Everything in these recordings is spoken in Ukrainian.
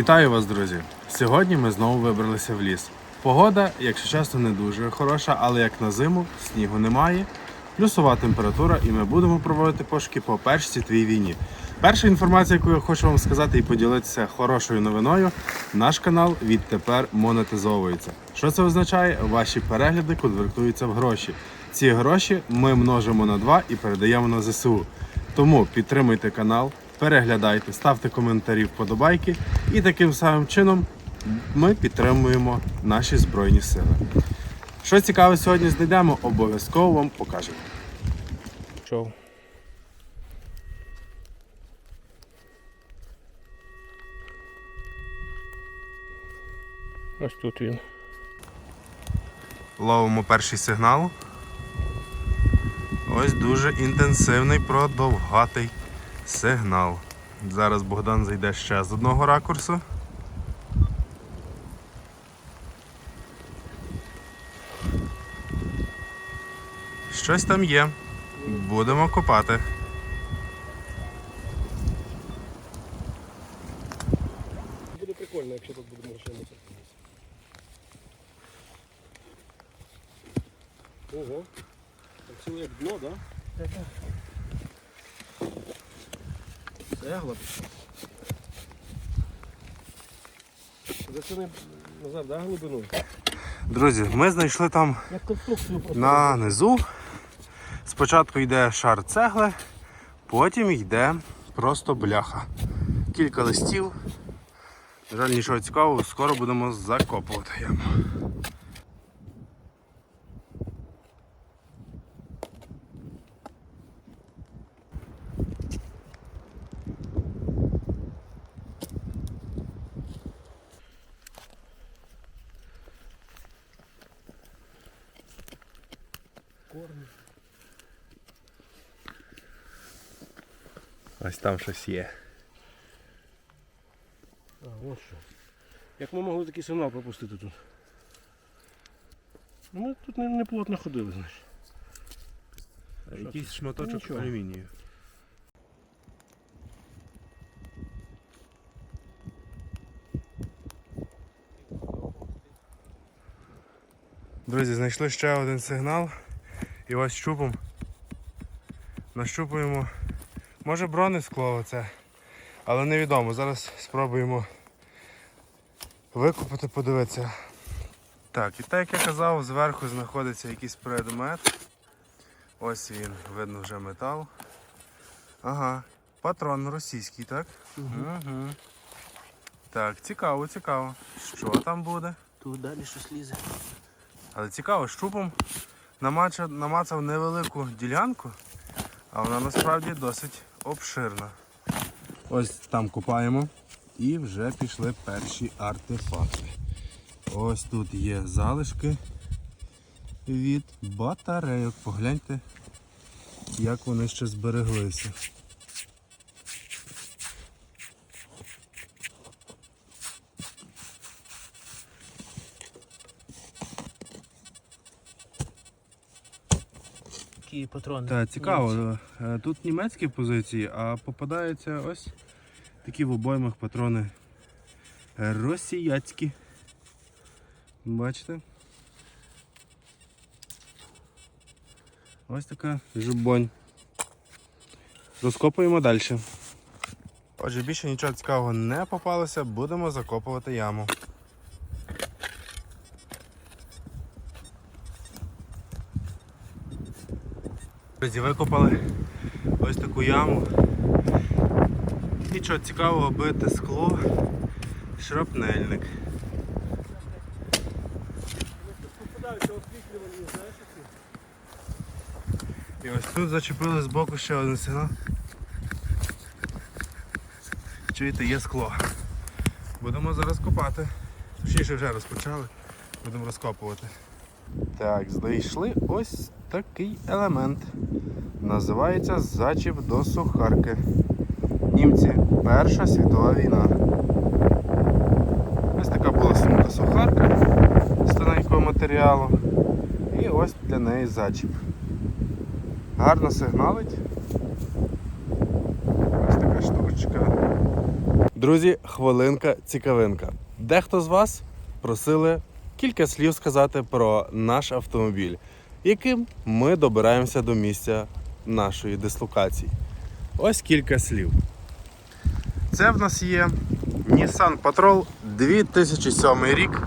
Вітаю вас, друзі! Сьогодні ми знову вибралися в ліс. Погода, якщо чесно, не дуже хороша, але як на зиму, снігу немає. Плюсова температура, і ми будемо проводити пошуки по першій твій війні. Перша інформація, яку я хочу вам сказати і поділитися хорошою новиною, наш канал відтепер монетизовується. Що це означає? Ваші перегляди конвертуються в гроші. Ці гроші ми множимо на два і передаємо на ЗСУ. Тому підтримуйте канал, переглядайте, ставте коментарі, вподобайки, і таким самим чином ми підтримуємо наші збройні сили. Що цікаве сьогодні знайдемо, обов'язково вам покажемо. Чов. Ось тут він. Ловимо перший сигнал. Ось дуже інтенсивний, продовгатий сигнал. Зараз Богдан зайде ще з одного ракурсу. Щось там є. Будемо копати. Буде прикольно, якщо тут буде машина. Ого. Так ціле як дно, так? Да? Цегла. Зацени назад, да, глибину? Друзі, ми знайшли там Як конструкцію просто. на низу. Спочатку йде шар цегли, потім йде просто бляха. Кілька листів. На жаль, нічого цікавого, скоро будемо закопувати яму. Корні. Ось там щось є. А, ось що. Як ми могли такий сигнал пропустити тут? Ну, Ми тут не, не ходили, знаєш. Якийсь шматочок алюмінію. Друзі, знайшли ще один сигнал. І ось щупом. Нащупуємо. Може бронескло оце, але невідомо. Зараз спробуємо викопати, подивитися. Так, і так як я казав, зверху знаходиться якийсь предмет. Ось він, видно вже метал. Ага, патрон російський, так? Угу. Так, цікаво, цікаво. Що там буде? Тут далі щось лізе. Але цікаво, щупом намачав, намацав невелику ділянку, а вона насправді досить обширна. Ось там купаємо і вже пішли перші артефакти. Ось тут є залишки від батарейок. Погляньте, як вони ще збереглися. Патрони. Так, цікаво. Е, Тут німецькі позиції, а попадаються ось такі в обоймах патрони росіяцькі. Бачите? Ось така жубонь. Розкопуємо далі. Отже, більше нічого цікавого не попалося, будемо закопувати яму. Друзі, викопали ось таку яму. Нічого цікавого, бите скло, шрапнельник. І ось тут зачепили з боку ще один сигнал. Чуєте, є скло. Будемо зараз копати. Точніше вже розпочали. Будемо розкопувати. Так, знайшли ось такий елемент. Називається зачіп до сухарки. Німці. Перша світова війна. Ось така була сумка сухарка з тоненького матеріалу. І ось для неї зачіп. Гарно сигналить. Ось така штучка. Друзі, хвилинка цікавинка. Дехто з вас просили кілька слів сказати про наш автомобіль, яким ми добираємося до місця нашої дислокації. Ось кілька слів. Це в нас є Nissan Patrol 2007 рік.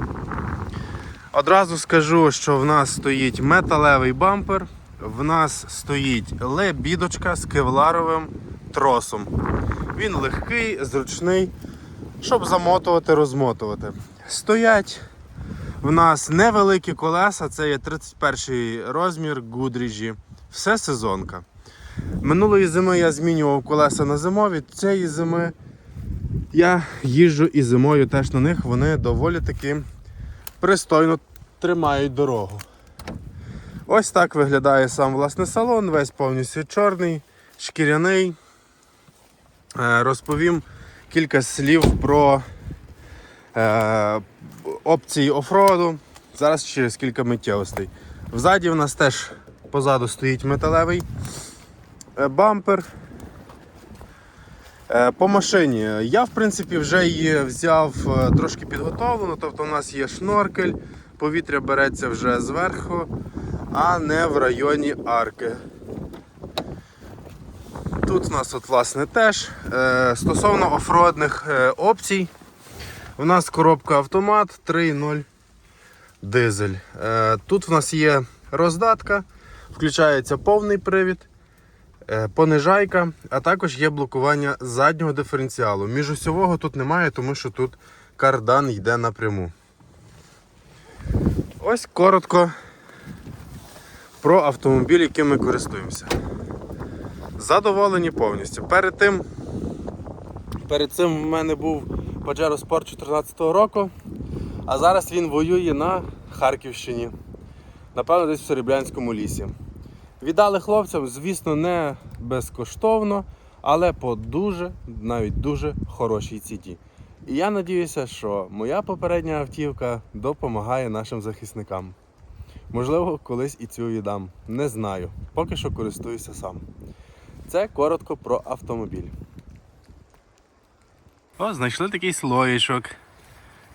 Одразу скажу, що в нас стоїть металевий бампер, в нас стоїть лебідочка з кевларовим тросом. Він легкий, зручний, щоб замотувати, розмотувати. Стоять в нас невеликі колеса, це є 31 розмір Гудріджі. Все сезонка. Минулої зими я змінював колеса на зимові. Цієї зими я їжджу і зимою теж на них. Вони доволі таки пристойно тримають дорогу. Ось так виглядає сам власне салон, весь повністю чорний, шкіряний. Е, Розповім кілька слів про е, опції офроду. Зараз через кілька миттєвостей. Взаді в нас теж позаду стоїть металевий е, бампер. Е, По машині я в принципі вже її взяв е, трошки підготовлено, тобто у нас є шноркель, повітря береться вже зверху, а не в районі арки. Тут у нас от, власне теж стосовно офродних опцій, у нас коробка автомат 3.0 дизель. Е, тут в нас є роздатка, включається повний привід. Е, понижайка, а також є блокування заднього диференціалу. Міжосьового тут немає, тому що тут кардан йде напряму. Ось коротко про автомобіль, яким ми користуємося. Задоволені повністю. Перед тим, перед цим в мене був Pajero Sport 2014 року, а зараз він воює на Харківщині. Напевно, десь в Серебрянському лісі. Віддали хлопцям, звісно, не безкоштовно, але по дуже, навіть дуже хорошій ціні. І я надіюся, що моя попередня автівка допомагає нашим захисникам. Можливо, колись і цю віддам. Не знаю. Поки що користуюся сам. Це коротко про автомобіль. О, знайшли такий слоєчок.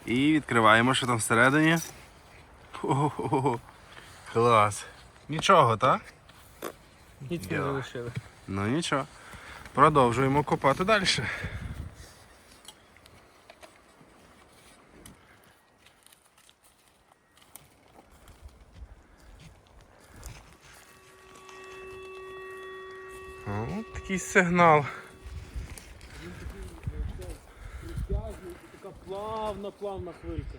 І відкриваємо, що там всередині. О, клас. Нічого, так? Ніц не залишили. Ну нічого. Продовжуємо копати далі. О, такий сигнал. Така плавна, плавна хвилька.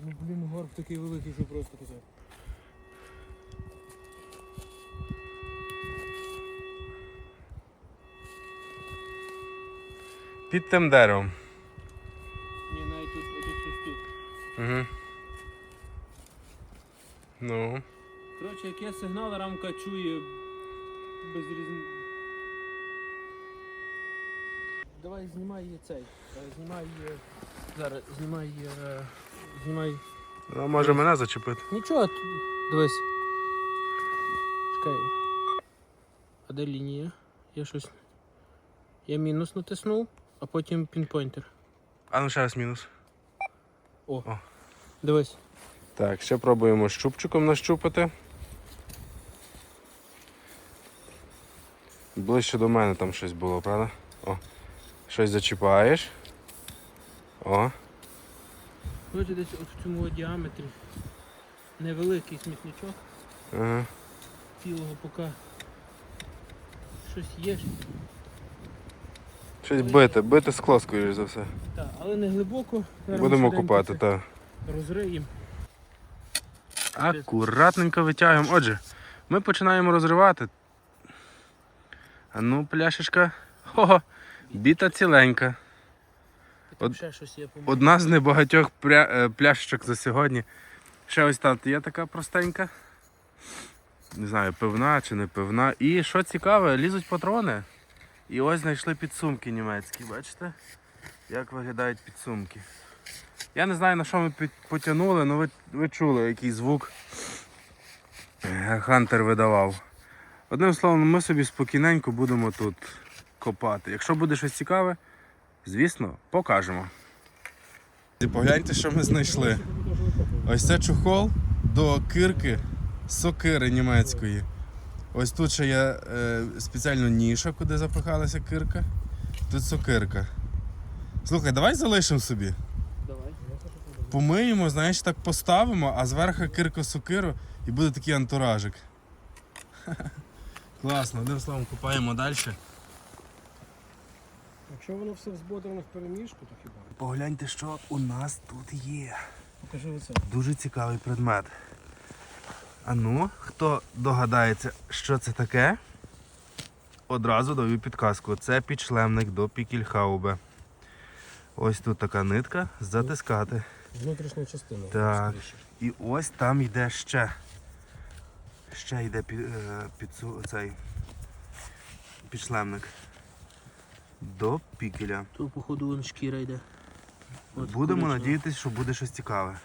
Ну блін, горб такий великий, що просто казав. Під тим деревом. Ні, навіть тут один щось тут. Угу. Ну. Коротше, як є сигнал, рамка чує без різни... Давай знімай її цей. е, Знімай її. Зараз знімай. е, Знімай. Ну, може мене зачепити. Нічого, дивись. Чекай. А де лінія? Я щось. Я мінус натиснув, а потім пінпойнтер. А ну ще раз мінус. Дивись. Так, ще пробуємо щупчиком нащупати. Ближче до мене там щось було, правда? О. Щось зачіпаєш. О. Коротше, десь от в цьому діаметрі. Невеликий смітничок, Ага. цілого поки щось є. Щось бите, бите скло, скоріш за все. Так, але не глибоко. Зараз Будемо купати, так. Розриємо. Акуратненько витягуємо. Отже, ми починаємо розривати. А ну, пляшечка. Хо, біта ціленька. Од- Одна з небагатьох пря... е, пляшечок за сьогодні. Ще ось тут є така простенька. Не знаю, пивна чи не пивна. І що цікаве, лізуть патрони. І ось знайшли підсумки німецькі, бачите? Як виглядають підсумки. Я не знаю на що ми потягнули, але ви, ви чули який звук. Хантер видавав. Одним словом, ми собі спокійненько будемо тут копати. Якщо буде щось цікаве, звісно, покажемо. Погляньте, що ми знайшли. Ось це чухол до кирки сокири німецької. Ось тут ще є е, спеціально ніша, куди запихалася кирка. Тут сокирка. Слухай, давай залишимо собі. Давай. Помиємо, знаєш, так поставимо, а зверху кирка сокиру і буде такий антуражик. Класно, одним словом купаємо далі. Якщо воно все взбодрено в переміжку, то хіба? Погляньте, що у нас тут є. Покажи оце. Дуже цікавий предмет. А ну, хто догадається, що це таке? Одразу даю підказку. Це підшлемник до пікельхаубе. Ось тут така нитка затискати. Внутрішня частина. Так. І ось там йде ще. Ще йде під, е, під цей підшлемник. До пікеля. Тут, походу, вон шкіра йде. От Будемо куряча. надіятися, що буде щось цікаве.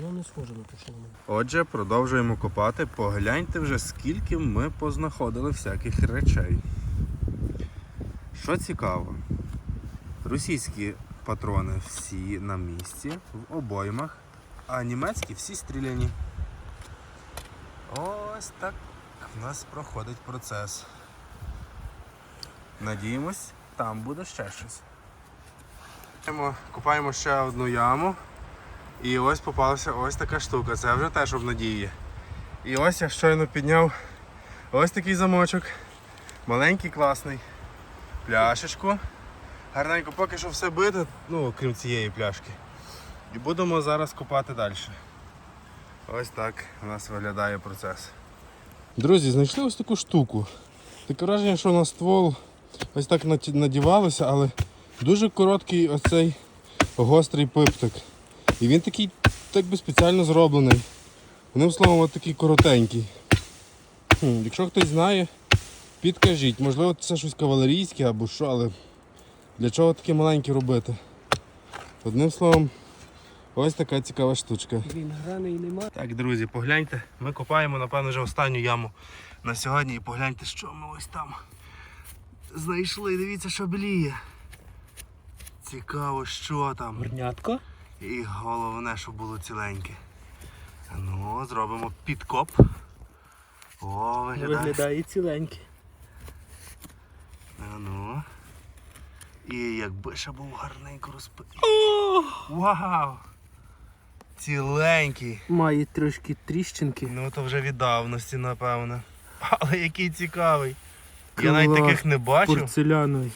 Воно не схоже на те, що воно. Отже, продовжуємо копати. Погляньте вже, скільки ми познаходили всяких речей. Що цікаво, російські патрони всі на місці, в обоймах, а німецькі всі стріляні. Ось так в нас проходить процес. Надіємось, там буде ще щось. Купаємо ще одну яму. І ось попалася ось така штука. Це вже теж обнадіює. І ось я щойно підняв ось такий замочок. Маленький, класний. Пляшечку. Гарненько поки що все бите, ну, крім цієї пляшки. І будемо зараз копати далі. Ось так у нас виглядає процес. Друзі, знайшли ось таку штуку. Таке враження, що на ствол ось так надівалося, але дуже короткий оцей гострий пиптик. І він такий так би спеціально зроблений. Одним словом, от такий коротенький. Хм, якщо хтось знає, підкажіть. Можливо, це щось кавалерійське або що, але для чого таке маленьке робити? Одним словом, ось така цікава штучка. Він граний нема. Так, друзі, погляньте. Ми копаємо, напевно, вже останню яму на сьогодні і погляньте, що ми ось там знайшли. Дивіться, що біліє. Цікаво, що там. Горнятко. І головне, щоб було ціленьке. Ну, зробимо підкоп. О, виглядає. Виглядає ціленький. А ну. І якби ще був гарненько розпит. Вау! Ціленький. Має трошки тріщинки. Ну то вже від давності, напевно. Але який цікавий. Я навіть таких не бачив. Порцеляновий.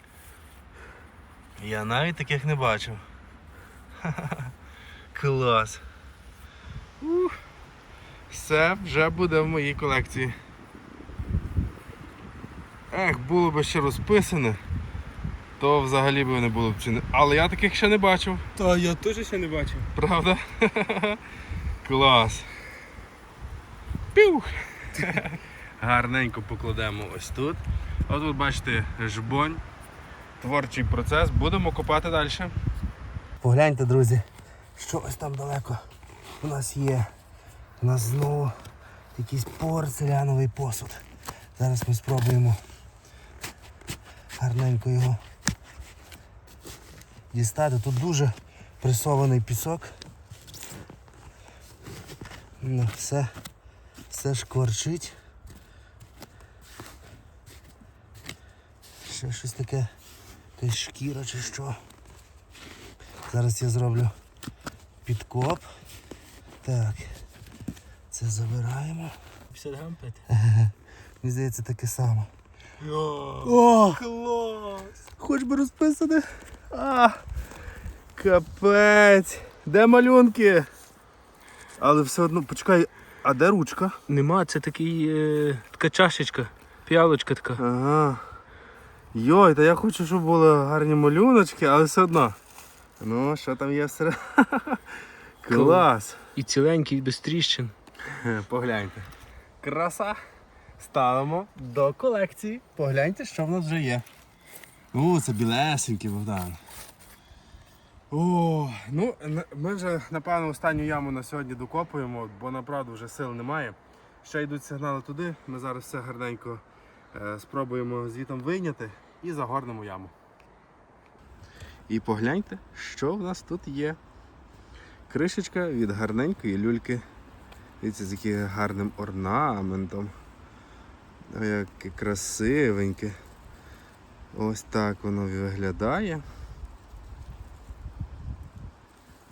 Я навіть таких не бачив. Ха-ха-ха. Клас. Ух. Все вже буде в моїй колекції. Ех, було б ще розписане, то взагалі б не було б чи не. Але я таких ще не бачив, Та я теж ще не бачив. правда? Клас. Пів. Гарненько покладемо ось тут. От ви бачите жбонь, творчий процес. Будемо копати далі. Погляньте, друзі, що ось там далеко у нас є. У нас знову якийсь порцеляновий посуд. Зараз ми спробуємо гарненько його дістати. Тут дуже пресований пісок. Ну, все, все шкварчить. Ще щось таке, якась шкіра чи що. Зараз я зроблю підкоп. Так. Це забираємо. 50 грам пити. Мені здається таке саме. Йо, О! клас! Хоч би розписати. А, капець. Де малюнки? Але все одно, почекай, а де ручка? Нема, це такий, е, така чашечка, піалочка така. Ага. Йой, та я хочу, щоб були гарні малюночки, але все одно. Ну, що там є всередині? Клас. І ціленький, без тріщин. Погляньте. Краса. Ставимо до колекції. Погляньте, що в нас вже є. О, це білесенький Богдан. О, ну, ми вже, напевно, останню яму на сьогодні докопуємо, бо направду вже сил немає. Ще йдуть сигнали туди. Ми зараз все гарненько е, спробуємо звітом вийняти і загорнемо яму. І погляньте, що в нас тут є. Кришечка від гарненької люльки. Дивіться, з яким гарним орнаментом. Ой, Яке красивеньке. Ось так воно виглядає.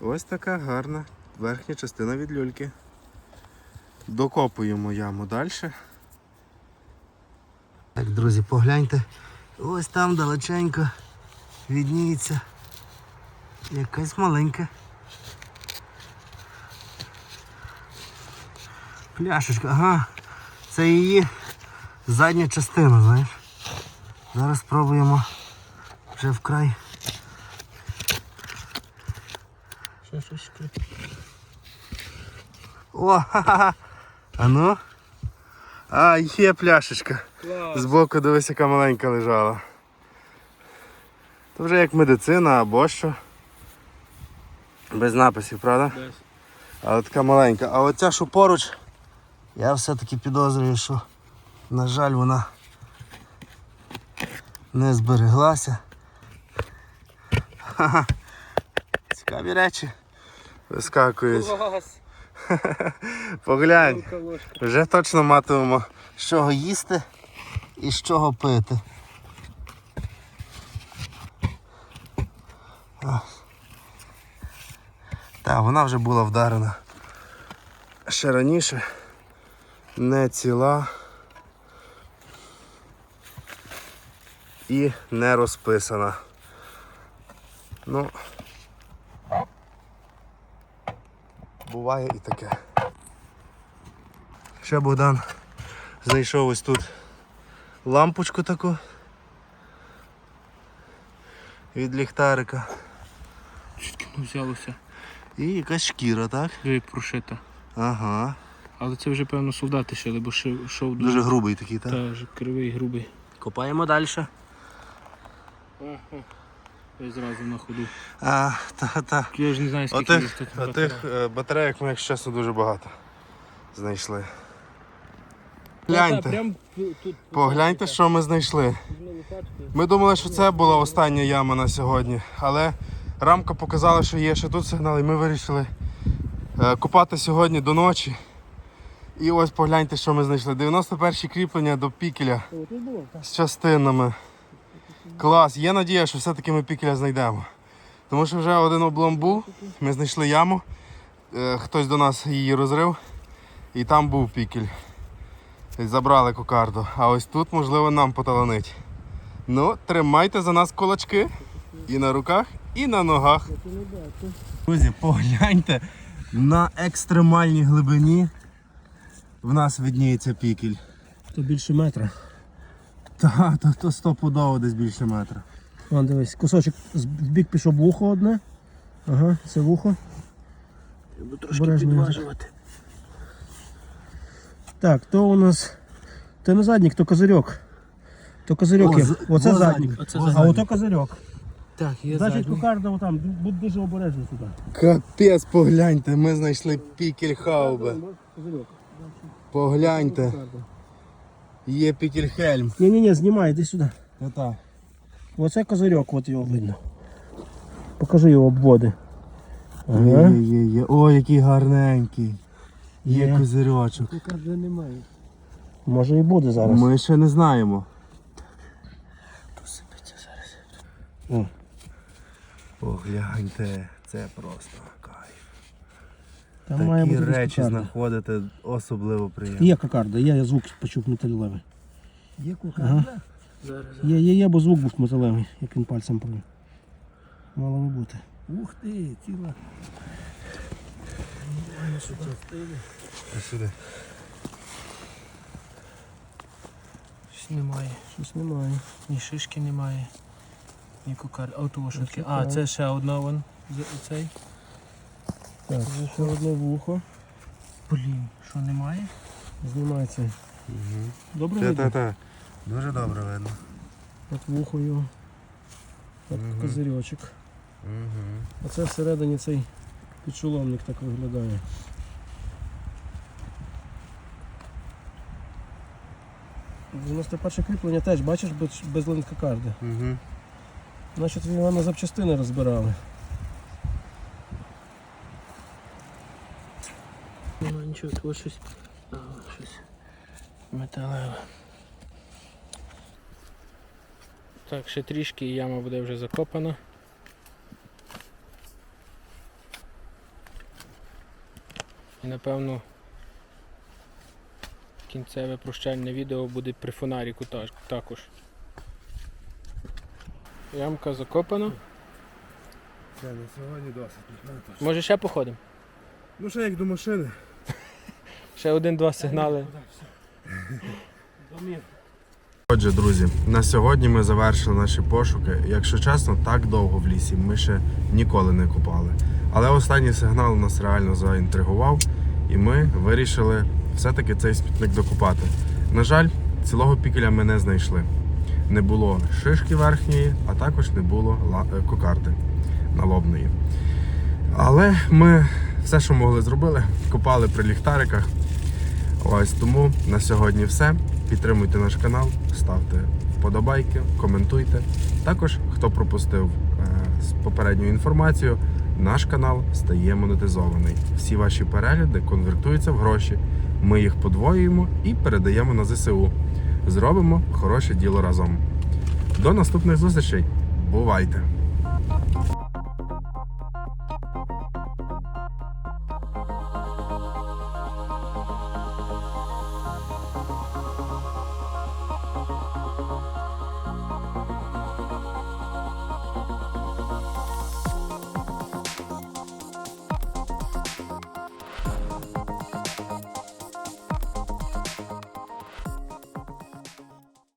Ось така гарна верхня частина від люльки. Докопуємо яму далі. Так, друзі, погляньте. Ось там далеченько відніється якась маленька пляшечка. Ага, це її задня частина, знаєш. Зараз спробуємо вже вкрай. Ще щось. О, ха-ха-ха. А ну. А, є пляшечка. Збоку дивись, яка маленька лежала. То вже як медицина або що. Без написів, правда? Десь. Але така маленька. А оця, що поруч, я все-таки підозрюю, що, на жаль, вона не збереглася. Ха-ха. Цікаві речі. Вискакують. Клас! Поглянь. Вже точно матимемо з чого їсти і з чого пити. Так, вона вже була вдарена ще раніше, не ціла і не розписана. Ну, буває і таке. Ще Богдан знайшов ось тут лампочку таку від ліхтарика. Воно взялося? І якась шкіра, так? Вже прошита. Ага. Але це вже, певно, солдати шили, бо шов Дуже грубий такий, так? Та, вже кривий, грубий. Копаємо далі. Ага. Зразу на ходу. А, та-та. Я ж не знаю, скільки їх тут. отих е, батарейок ми, якщо чесно, дуже багато знайшли. Гляньте, прям тут. погляньте, що ми знайшли. Візьми лопатку. Ми думали, що це була остання яма на сьогодні, але рамка показала, що є ще тут сигнал, і ми вирішили е, копати сьогодні до ночі. І ось погляньте, що ми знайшли. 91 кріплення до пікеля О, тут було? з частинами. Клас, є надія, що все-таки ми пікеля знайдемо. Тому що вже один облом був, ми знайшли яму, е, хтось до нас її розрив, і там був пікель. Забрали кокарду. А ось тут, можливо, нам поталанить. Ну, тримайте за нас кулачки і на руках, і на ногах. Друзі, погляньте, на екстремальній глибині в нас видніється пікель. То більше метра. Та, то, то стопудово десь більше метра. Вон, дивись, кусочок в бік пішов вухо одне. Ага, це вухо. Трошки Обережно. підважувати. Так, то у нас. То не заднік, то козирьок. То козирьок О, є. з- Оце о, заднік. Оце. А ото козирьок. Так, є Значить, задній. кокарда отам. Будь дуже обережний сюди. Капець, погляньте, ми знайшли пікель хаубе. Козирьок. Погляньте, є пікельхельм. Ні, ні, ні, знімай, іди сюди. Та-та. Оце козирьок, от його видно. Покажи його обводи. Ага. є, є, є. О, який гарненький. Є Є. козирьочок. Кокарди немає. Може і буде зараз. Ми ще не знаємо. Посипеться зараз. О. Погляньте, це просто Там має бути речі кокарда. знаходити особливо приємно. Є кокарда, є, я звук почув металевий. Є Ага. Зараз. Є, є, є, бо звук був металевий, як він пальцем провів. Мало не бути. Ух ти, ціла. Сюди. Щось немає. Щось немає. Ні шишки немає. Ні кукар. А от що таке? А, це ще одна вон. з- Цей. Так, ще одне вухо. Блін, що немає? Знімається. Добре Та, видно? та, та. Дуже добре видно. От вухо його. От Мгм. козирьочок. Угу. А це всередині цей підшоломник так виглядає. 91 кріплення теж, бачиш, без, без линкокарди. Угу. Значить, його на запчастини розбирали. Нема тут щось. Щось металеве. Так, ще трішки і яма буде вже закопана. І напевно кінцеве прощальне відео буде при фонаріку також. Ямка закопана. Це на сьогодні досить. Може ще походимо? Ну ще як до машини. Ще один-два сигнали. Отже, друзі, на сьогодні ми завершили наші пошуки. Якщо чесно, так довго в лісі ми ще ніколи не купали. Але останній сигнал нас реально заінтригував, і ми вирішили все-таки цей смітник докупати. На жаль, цілого пікеля ми не знайшли. Не було шишки верхньої, а також не було е, кокарди налобної. Але ми все, що могли, зробили, копали при ліхтариках. Ось тому на сьогодні все. Підтримуйте наш канал, ставте вподобайки, коментуйте. Також, хто пропустив е, попередню інформацію, наш канал стає монетизований. Всі ваші перегляди конвертуються в гроші. Ми їх подвоюємо і передаємо на ЗСУ. Зробимо хороше діло разом. До наступних зустрічей. Бувайте!